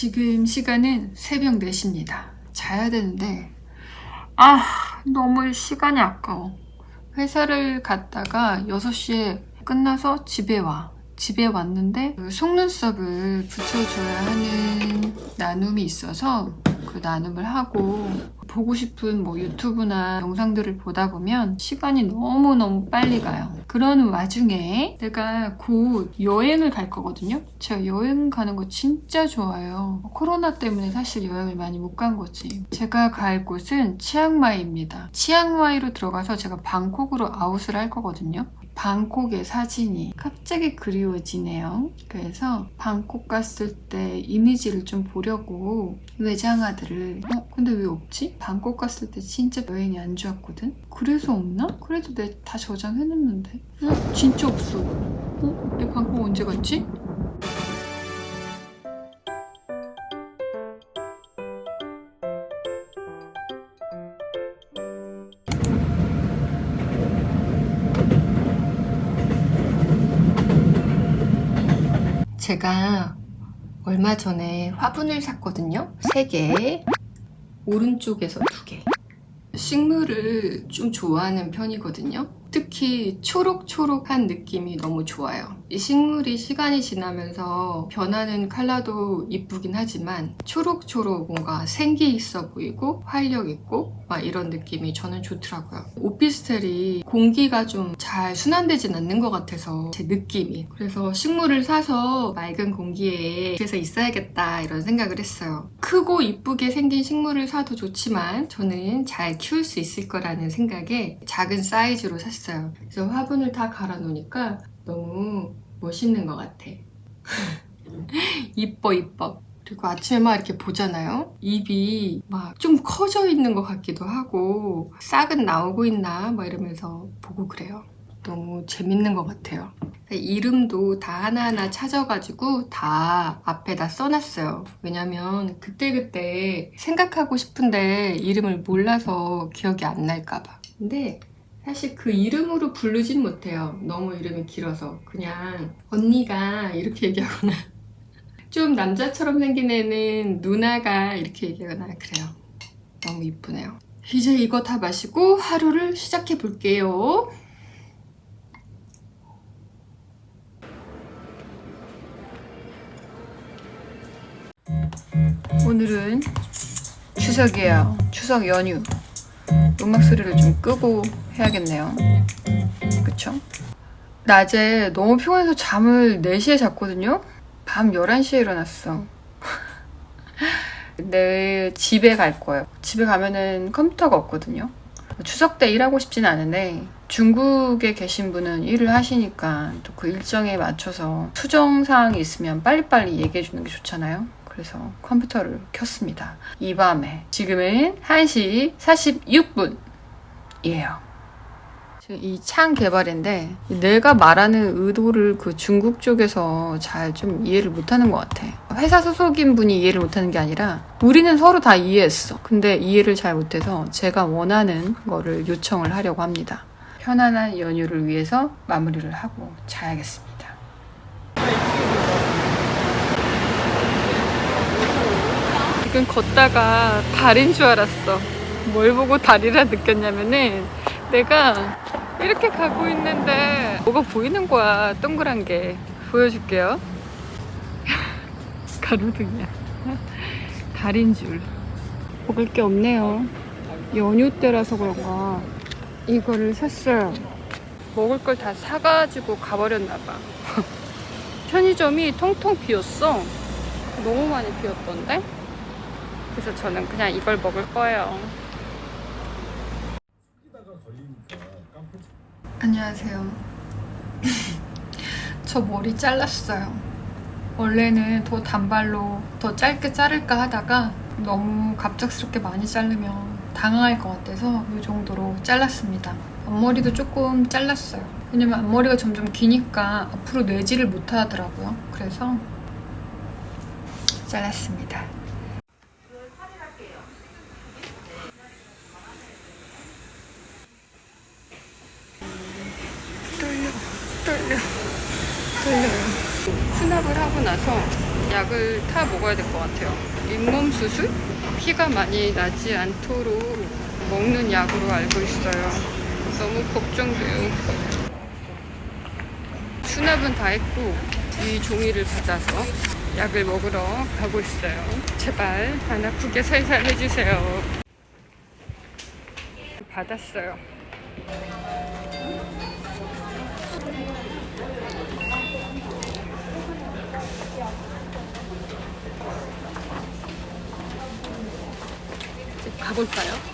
지금 시간은 새벽 4시입니다. 자야 되는데, 아, 너무 시간이 아까워. 회사를 갔다가 6시에 끝나서 집에 와. 집에 왔는데 그 속눈썹을 붙여줘야 하는 나눔이 있어서 그 나눔을 하고 보고 싶은 뭐 유튜브나 영상들을 보다 보면 시간이 너무너무 빨리 가요. 그런 와중에 내가 곧 여행을 갈 거거든요. 제가 여행 가는 거 진짜 좋아요. 코로나 때문에 사실 여행을 많이 못 간 거지. 제가 갈 곳은 치앙마이입니다. 치앙마이로 들어가서 제가 방콕으로 아웃을 할 거거든요. 방콕의 사진이 갑자기 그리워지네요. 그래서 방콕 갔을 때 이미지를 좀 보려고 외장하드를 어? 근데 왜 없지? 방콕 갔을 때 진짜 여행이 안 좋았거든? 그래서 없나? 그래도 내 다 저장해놨는데 어? 진짜 없어 어? 내 방콕 언제 갔지? 제가 얼마 전에 화분을 샀거든요. 세 개. 오른쪽에서 두 개. 식물을 좀 좋아하는 편이거든요. 특히 초록초록한 느낌이 너무 좋아요. 이 식물이 시간이 지나면서 변하는 컬러도 이쁘긴 하지만 초록초록 뭔가 생기 있어 보이고 활력 있고 막 이런 느낌이 저는 좋더라고요. 오피스텔이 공기가 좀 잘 순환되진 않는 것 같아서 제 느낌이. 그래서 식물을 사서 맑은 공기에 그래서 있어야겠다 이런 생각을 했어요. 크고 이쁘게 생긴 식물을 사도 좋지만 저는 잘 키울 수 있을 거라는 생각에 작은 사이즈로 샀어요. 그래서 화분을 다 갈아 놓으니까 너무 멋있는 것 같아. 이뻐 이뻐. 그리고 아침에 막 이렇게 보잖아요. 입이 막 좀 커져 있는 것 같기도 하고 싹은 나오고 있나 막 이러면서 보고 그래요. 너무 재밌는 것 같아요. 이름도 다 하나하나 찾아가지고 다 앞에다 써놨어요. 왜냐면 그때그때 생각하고 싶은데 이름을 몰라서 기억이 안 날까봐. 근데 사실 그 이름으로 부르진 못해요. 너무 이름이 길어서. 그냥 언니가 이렇게 얘기하거나 좀 남자처럼 생긴 애는 누나가 이렇게 얘기하거나 그래요. 너무 이쁘네요. 이제 이거 다 마시고 하루를 시작해 볼게요. 오늘은 추석이에요. 추석 연휴. 음악 소리를 좀 끄고 해야겠네요. 그쵸? 낮에 너무 피곤해서 잠을 4시에 잤거든요? 밤 11시에 일어났어. 내일 집에 갈 거예요. 집에 가면은 컴퓨터가 없거든요. 추석 때 일하고 싶진 않은데 중국에 계신 분은 일을 하시니까 또 그 일정에 맞춰서 수정 사항이 있으면 빨리빨리 얘기해 주는 게 좋잖아요. 그래서 컴퓨터를 켰습니다. 이 밤에 지금은 1시 46분이에요. 이창 개발인데 내가 말하는 의도를 그 중국 쪽에서 잘 좀 이해를 못하는 것 같아. 회사 소속인 분이 이해를 못하는 게 아니라 우리는 서로 다 이해했어. 근데 이해를 잘 못해서 제가 원하는 거를 요청을 하려고 합니다. 편안한 연휴를 위해서 마무리를 하고 자야겠습니다. 지금 걷다가 달인 줄 알았어. 뭘 보고 달이라 느꼈냐면은 내가 이렇게 가고 있는데 뭐가 보이는 거야 동그란 게. 보여줄게요. 가로등이야. 달인 줄. 먹을 게 없네요. 연휴 때라서 그런가. 이거를 샀어요. 먹을 걸 다 사가지고 가버렸나 봐. 편의점이 통통 비었어. 너무 많이 비었던데 그래서 저는 그냥 이걸 먹을 거예요 안녕하세요. 저 머리 잘랐어요. 원래는 더 단발로 더 짧게 자를까 하다가 너무 갑작스럽게 많이 자르면 당황할 것 같아서 이 정도로 잘랐습니다. 앞머리도 조금 잘랐어요. 왜냐면 앞머리가 점점 기니까 앞으로 내지를 못 하더라고요. 그래서 잘랐습니다. 떨려, 떨려, 떨려요. 수납을 하고 나서 약을 타 먹어야 될 것 같아요. 잇몸 수술? 피가 많이 나지 않도록 먹는 약으로 알고 있어요. 너무 걱정돼요. 수납은 다 했고 이 종이를 받아서 약을 먹으러 가고 있어요. 제발 안 아프게 살살 해주세요. 받았어요. 가볼까요?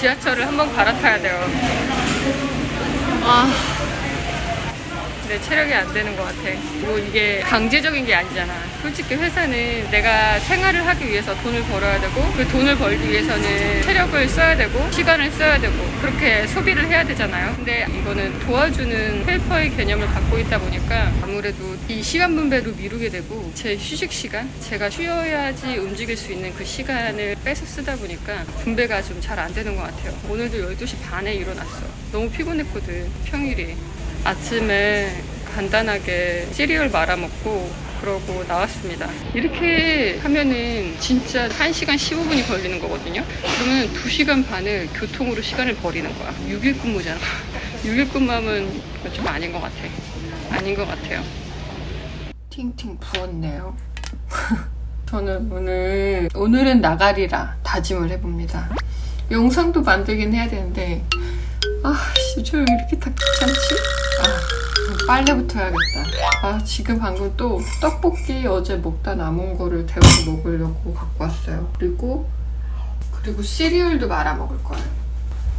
지하철을 한번 갈아타야 돼요. 아, 내 체력이 안 되는 것 같아. 그리고 이게 강제적인 게 아니잖아. 솔직히 회사는 내가 생활을 하기 위해서 돈을 벌어야 되고 그 돈을 벌기 위해서는 체력을 써야 되고 시간을 써야 되고 그렇게 소비를 해야 되잖아요. 근데 이거는 도와주는 헬퍼의 개념을 갖고 있다 보니까 아무래도 이 시간 분배도 미루게 되고 제 휴식 시간, 제가 쉬어야지 움직일 수 있는 그 시간을 뺏어 쓰다 보니까 분배가 좀 잘 안 되는 것 같아요. 오늘도 12시 반에 일어났어. 너무 피곤했거든, 평일이. 아침에 간단하게 시리얼 말아먹고 그러고 나왔습니다. 이렇게 하면은 진짜 1시간 15분이 걸리는 거거든요. 그러면 2시간 반을 교통으로 시간을 버리는 거야. 6일 근무잖아. 6일 근무하면 좀 아닌 것 같아. 아닌 것 같아요. 팅팅 부었네요. 저는 오늘 오늘은 나가리라 다짐을 해봅니다. 영상도 만들긴 해야 되는데 아, 씨, 저 이렇게 다 귀찮지? 아, 빨래부터 해야겠다. 아, 지금 방금 또 떡볶이 어제 먹다 남은 거를 데워서 먹으려고 갖고 왔어요. 그리고 그리고 시리얼도 말아 먹을 거예요.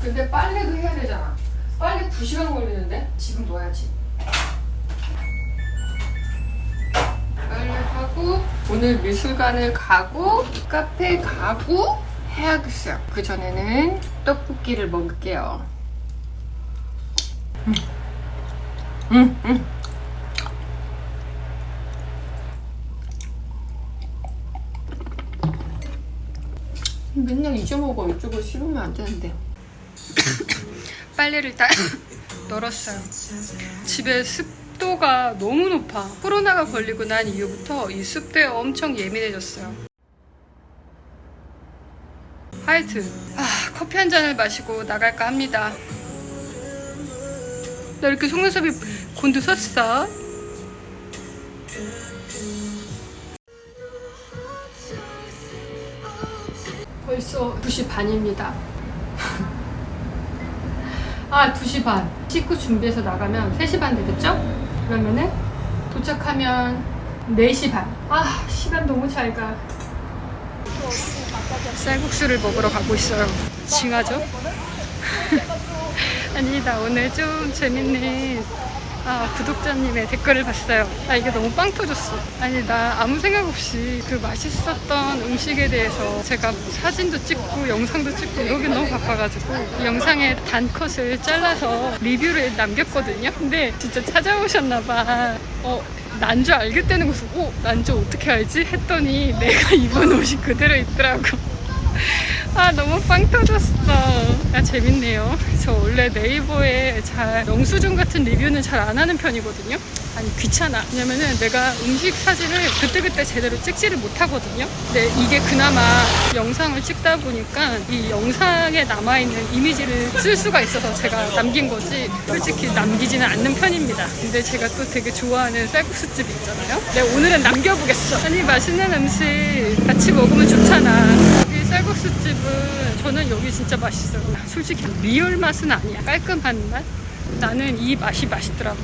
근데 빨래도 해야 되잖아. 빨래 2시간 걸리는데 지금 넣어야지. 빨래하고 오늘 미술관을 가고 카페 가고 해야겠어요. 그 전에는 떡볶이를 먹을게요. 음. 음, 음. 맨날 잊어먹어. 이쪽을 씹으면 안 되는데. 빨래를 다 널었어요. 집에 습도가 너무 높아. 코로나가 걸리고 난 이후부터 이 습도에 엄청 예민해졌어요. 하여튼 아, 커피 한 잔을 마시고 나갈까 합니다. 나 이렇게 속눈썹이 곤두 섰어. 벌써 2시 반입니다. 아 2시 반. 씻고 준비해서 나가면 3시 반 되겠죠? 그러면은 도착하면 4시 반 아 시간 너무 잘 가. 쌀국수를 먹으러 가고 있어요. 징하죠? 아니 나 오늘 좀 재밌는 아, 구독자님의 댓글을 봤어요. 아, 이게 너무 빵 터졌어. 아니, 나 아무 생각 없이 그 맛있었던 음식에 대해서 제가 뭐 사진도 찍고 영상도 찍고 이러긴 너무 바빠가지고 이 영상의 단컷을 잘라서 리뷰를 남겼거든요. 근데 진짜 찾아오셨나봐. 어, 난줄 알겠다는 것을, 오, 난줄 어떻게 알지? 했더니 내가 입은 옷이 그대로 있더라고. 아 너무 빵 터졌어. 야 재밌네요. 저 원래 네이버에 잘 영수증 같은 리뷰는 잘 안 하는 편이거든요. 아니 귀찮아. 왜냐면은 내가 음식 사진을 그때그때 제대로 찍지를 못하거든요. 근데 이게 그나마 영상을 찍다 보니까 이 영상에 남아있는 이미지를 쓸 수가 있어서 제가 남긴 거지 솔직히 남기지는 않는 편입니다. 근데 제가 또 되게 좋아하는 쌀국수집 있잖아요. 네 오늘은 남겨보겠어. 아니 맛있는 음식 같이 먹으면 좋잖아 쌀국수집은 저는 여기 진짜 맛있어요. 솔직히 리얼 맛은 아니야. 깔끔한 맛? 나는 이 맛이 맛있더라고.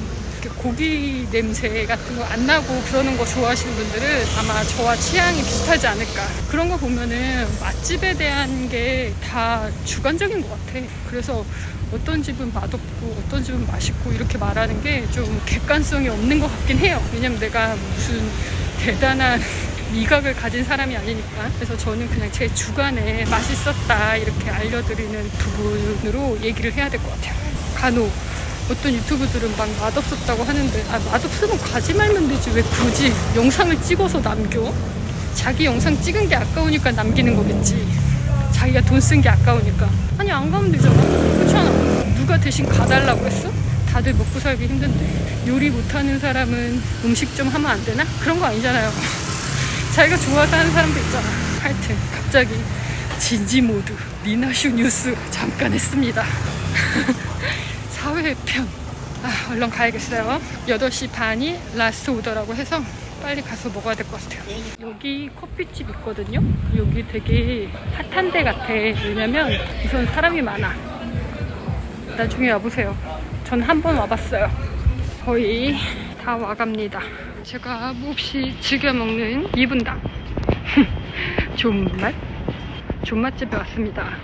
고기 냄새 같은 거 안 나고 그러는 거 좋아하시는 분들은 아마 저와 취향이 비슷하지 않을까. 그런 거 보면은 맛집에 대한 게 다 주관적인 것 같아. 그래서 어떤 집은 맛없고 어떤 집은 맛있고 이렇게 말하는 게 좀 객관성이 없는 것 같긴 해요. 왜냐면 내가 무슨 대단한 미각을 가진 사람이 아니니까. 그래서 저는 그냥 제 주관에 맛있었다 이렇게 알려드리는 부분으로 얘기를 해야 될 것 같아요. 간혹 어떤 유튜브들은 막 맛없었다고 하는데 아 맛없으면 가지 말면 되지. 왜 굳이 영상을 찍어서 남겨? 자기 영상 찍은 게 아까우니까 남기는 거겠지. 자기가 돈 쓴 게 아까우니까. 아니 안 가면 되잖아. 그렇잖아? 누가 대신 가달라고 했어? 다들 먹고 살기 힘든데. 요리 못하는 사람은 음식 좀 하면 안 되나? 그런 거 아니잖아요 자기가 좋아서 하는 사람도 있잖아. 하여튼 갑자기 진지 모드 리나쇼 뉴스 잠깐 했습니다. 사회편. 아, 얼른 가야겠어요. 8시 반이 라스트 오더라고 해서 빨리 가서 먹어야 될 것 같아요. 여기 커피집 있거든요? 여기 되게 핫한 데 같아. 왜냐면 우선 사람이 많아. 나중에 와보세요. 전 한 번 와봤어요. 거의 다 와갑니다 제가 몹시 즐겨 먹는 2분당 존맛? 존맛집에 왔습니다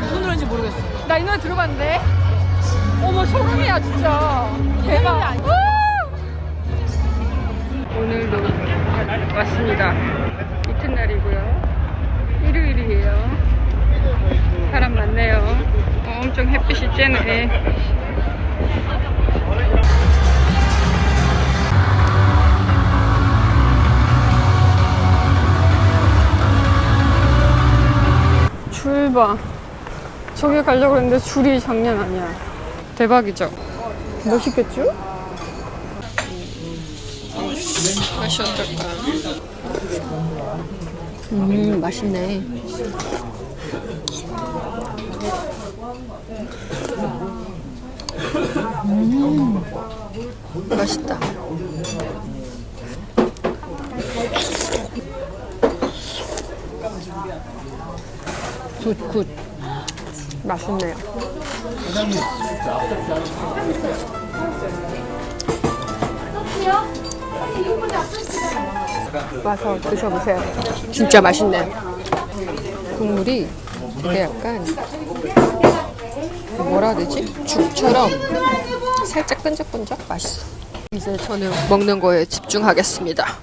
무슨 노래인지 모르겠어. 나 이 노래 들어봤는데? 어머 소름이야 진짜 대박 우! 오늘도 왔습니다 이튿날이고요 일요일이에요 사람 많네요 어, 엄청 햇빛이 쬐네 줄 봐. 저기 가려고 했는데 줄이 장난 아니야. 대박이죠? 멋있겠죠? 맛이 어떨까? 음, 맛있네. 맛있다. 굿, 굿. 맛있네요. 와서 드셔보세요. 진짜 맛있네요. 국물이 되게 약간 뭐라 해야 되지? 죽처럼 살짝 끈적끈적 맛있어. 이제 저는 먹는 거에 집중하겠습니다.